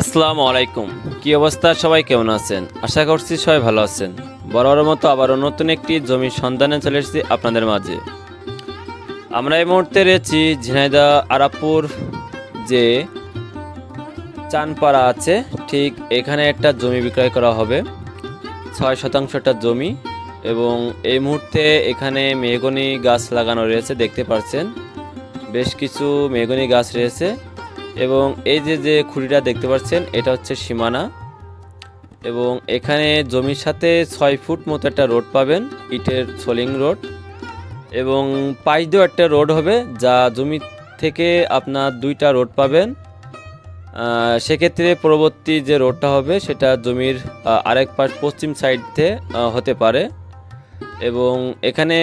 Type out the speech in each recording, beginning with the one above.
আসসালামু আলাইকুম। কি অবস্থা? সবাই কেমন আছেন? আশা করছি সবাই ভালো আছেন। বরাবর মতো আবারও নতুন একটি জমির সন্ধানে চলে এসেছি আপনাদের মাঝে। আমরা এই মুহূর্তে রয়েছি ঝিনাইদা আরাপুর যে চানপাড়া আছে। ঠিক এখানে একটা জমি বিক্রয় করা হবে। ছয় শতাংশ একটা জমি এবং এই মুহূর্তে এখানে মেহগনি গাছ লাগানো রয়েছে, দেখতে পাচ্ছেন বেশ কিছু মেহগনি গাছ রয়েছে। এবং এই যে যে খুঁড়িটা দেখতে পাচ্ছেন, এটা হচ্ছে সীমানা। এবং এখানে জমির সাথে ছয় ফুট মতো একটা রোড পাবেন, ইটের সোলিং রোড। এবং পাশ দিয়েও একটা রোড হবে, যা জমি থেকে আপনার দুইটা রোড পাবেন। সেক্ষেত্রে পরবর্তী যে রোডটা হবে, সেটা জমির আরেক পাশ পশ্চিম সাইডতে হতে পারে। এবং এখানে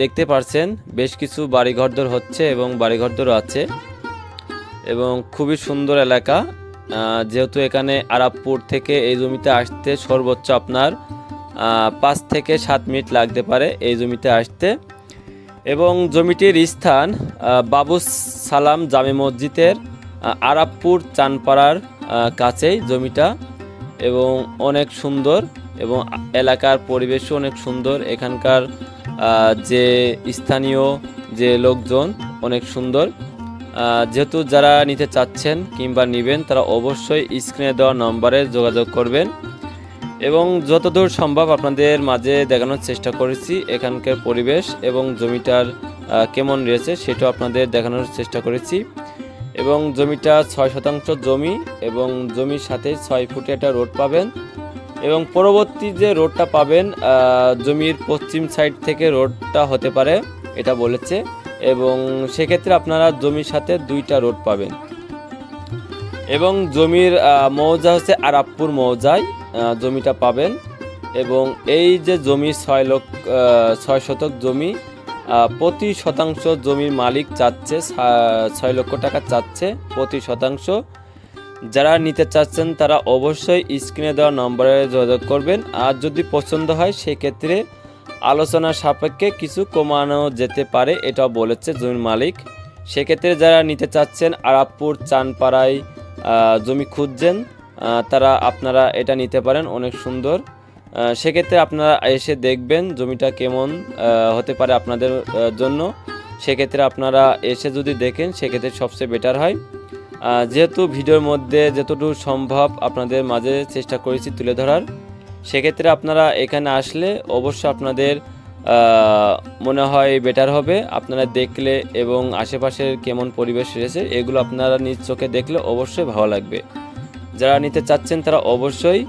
দেখতে পাচ্ছেন বেশ কিছু বাড়িঘরদর হচ্ছে এবং বাড়িঘরদরও আছে। এবং খুবই সুন্দর এলাকা। যেহেতু এখানে আরাবপুর থেকে এই জমিতে আসতে সর্বোচ্চ আপনার পাঁচ থেকে সাত মিনিট লাগতে পারে এই জমিতে আসতে। এবং জমিটির স্থান বাবু সালাম জামে মসজিদের আরাবপুর চানপাড়ার কাছেই জমিটা। এবং অনেক সুন্দর এবং এলাকার পরিবেশও অনেক সুন্দর। এখানকার যে স্থানীয় যে লোকজন, অনেক সুন্দর। যেহেতু যারা নিতে চাচ্ছেন কিংবা নেবেন, তারা অবশ্যই স্ক্রিনে দেওয়া নম্বরে যোগাযোগ করবেন। এবং যতদূর সম্ভব আপনাদের মাঝে দেখানোর চেষ্টা করেছি, এখানকার পরিবেশ এবং জমিটার কেমন রয়েছে সেটাও আপনাদের দেখানোর চেষ্টা করেছি। এবং জমিটা ছয় শতাংশ জমি এবং জমির সাথে ছয় ফুটে একটা রোড পাবেন। এবং পরবর্তী যে রোডটা পাবেন জমির পশ্চিম সাইড থেকে রোডটা হতে পারে, এটা বলেছে। এবং সেক্ষেত্রে আপনারা জমির সাথে দুইটা রোড পাবেন। এবং জমির মৌজা হচ্ছে আরাবপুর মৌজায় জমিটা পাবেন। এবং এই যে জমি ছয় লক্ষ ছয় শতক জমি প্রতি শতাংশ জমির মালিক চাচ্ছে ছয় লক্ষ টাকা চাচ্ছে প্রতি শতাংশ। যারা নিতে চাচ্ছেন তারা অবশ্যই স্ক্রিনে দেওয়া নম্বরে যোগাযোগ করবেন। আর যদি পছন্দ হয়, সেক্ষেত্রে আলোচনা সাপেক্ষে কিছু কমানো যেতে পারে, এটাও বলেছে জমির মালিক। সেক্ষেত্রে যারা নিতে চাচ্ছেন আরাবপুর, চানপাড়ায় জমি খুঁজছেন তারা আপনারা এটা নিতে পারেন, অনেক সুন্দর। সেক্ষেত্রে আপনারা এসে দেখবেন জমিটা কেমন হতে পারে আপনাদের জন্য। সেক্ষেত্রে আপনারা এসে যদি দেখেন, সেক্ষেত্রে সবচেয়ে বেটার হয়। যেহেতু ভিডিওর মধ্যে যতটুকু সম্ভব আপনাদের মাঝে চেষ্টা করেছি তুলে ধরার সেক্ষেত্রে আপনারা এখানে আসলে অবশ্যই আপনাদের মনে হয় বেটার হবে। আপনারা দেখলে এবং আশেপাশের কেমন পরিবেশ রয়েছে, এগুলো আপনারা নিজ চোখে দেখলে অবশ্যই ভালো লাগবে। যারা নিতে চাচ্ছেন তারা অবশ্যই